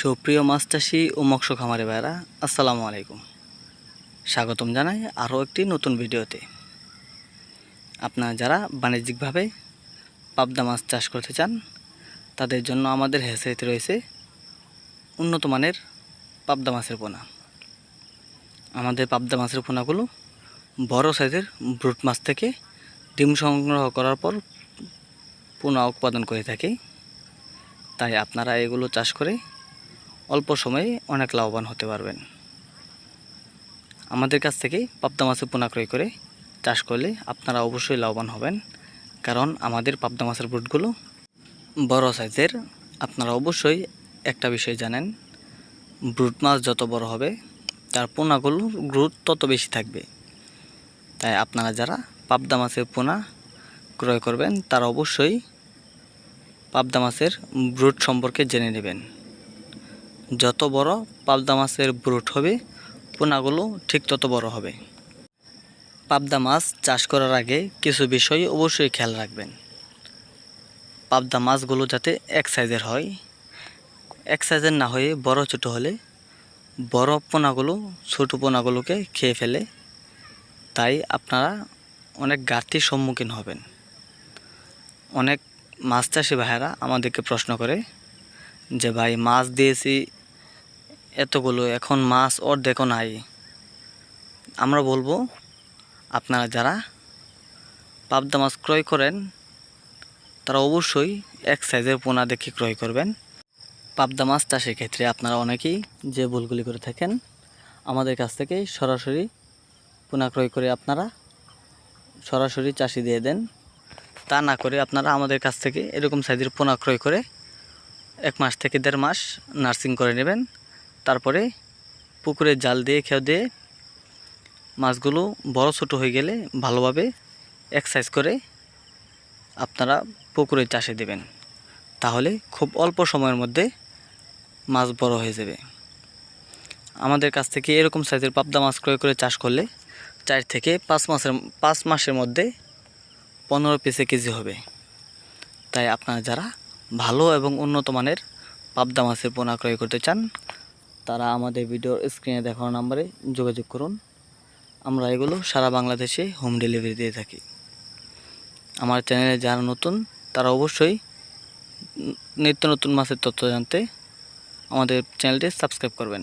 সুপ্রিয় মাছ চাষি ও মৎস্য খামারে ভাইরা আসসালামু আলাইকুম। স্বাগতম জানাই আরও একটি নতুন ভিডিওতে। আপনারা যারা বাণিজ্যিকভাবে পাবদা মাছ চাষ করতে চান, তাদের জন্য আমাদের হেসাইতে রয়েছে উন্নত মানের পাবদা মাছের পোনা। আমাদের পাবদা মাছের পোনাগুলো বড় সাইজের ব্রুট মাছ থেকে ডিম সংগ্রহ করার পর পোনা উৎপাদন করে থাকি। তাই আপনারা এগুলো চাষ করে অল্প সময়ে অনেক লাভবান হতে পারবেন। আমাদের কাছ থেকে পাবদা মাছের পোনা ক্রয় করে চাষ করলে আপনারা অবশ্যই লাভবান হবেন। কারণ আমাদের পাবদা মাছের ব্রুটগুলো বড় সাইজের। আপনারা অবশ্যই একটা বিষয় জানেন ব্রুট মাছ যত বড় হবে, তার পোনাগুলোর গ্রোথ তত বেশি থাকবে। তাই আপনারা যারা পাবদা মাছের পোনা ক্রয় করবেন, তারা অবশ্যই পাবদা মাছের ব্রুট সম্পর্কে জেনে নেবেন। যত বড় পাবদা মাছের ব্রুট হবে, পোনাগুলো ঠিক তত বড় হবে। পাবদা মাছ চাষ করার আগে কিছু বিষয় অবশ্যই খেয়াল রাখবেন। পাবদা মাছগুলো যাতে এক সাইজের হয়, এক সাইজের না হয়ে বড় ছোট হলে বড় পোনাগুলো, ছোট পোনাগুলোকে খেয়ে ফেলে, তাই আপনারা অনেক ঘাটতির সম্মুখীন হবেন। অনেক মাছ চাষি ভাইয়েরা আমাদেরকে প্রশ্ন করে যে, ভাই, মাছ দিয়েছি এতগুলো, এখন মাছ ওর দেখো নাই। আমরা বলব, আপনারা যারা পাবদা মাছ ক্রয় করেন, তারা অবশ্যই এক সাইজের পোনা দেখে ক্রয় করবেন। পাবদা মাছ চাষের ক্ষেত্রে আপনারা অনেকেই যে ভুলগুলি করে থাকেন, আমাদের কাছ থেকে সরাসরি পোনা ক্রয় করে আপনারা সরাসরি চাষি দিয়ে দেন। তা না করে আপনারা আমাদের কাছ থেকে এরকম সাইজের পোনা ক্রয় করে এক মাস থেকে দেড় মাস নার্সিং করে নেবেন। তারপরে পুকুরে জাল দিয়ে খেয়ে দিয়ে মাছগুলো বড় ছোট হয়ে গেলে ভালোভাবে এক্সারসাইজ করে আপনারা পুকুরে চাষে দেবেন। তাহলে খুব অল্প সময়ের মধ্যে মাছ বড় হয়ে যাবে। আমাদের কাছ থেকে এরকম সাইজের পাবদা মাছ ক্রয় করে চাষ করলে চার থেকে পাঁচ মাসের পাঁচ মাসের মধ্যে পনেরো পিসে কেজি হবে। তাই আপনারা যারা ভালো এবং উন্নত মানের পাবদা মাছের পোনা ক্রয় করতে চান তারা আমাদের ভিডিও স্ক্রিনে দেখানো নাম্বারে যোগাযোগ করুন। আমরা এগুলো সারা বাংলাদেশে হোম ডেলিভারি দিয়ে থাকি। আমার চ্যানেলে যারা নতুন, তারা অবশ্যই নিত্য নতুন মাছের তথ্য জানতে আমাদের চ্যানেলটি সাবস্ক্রাইব করবেন।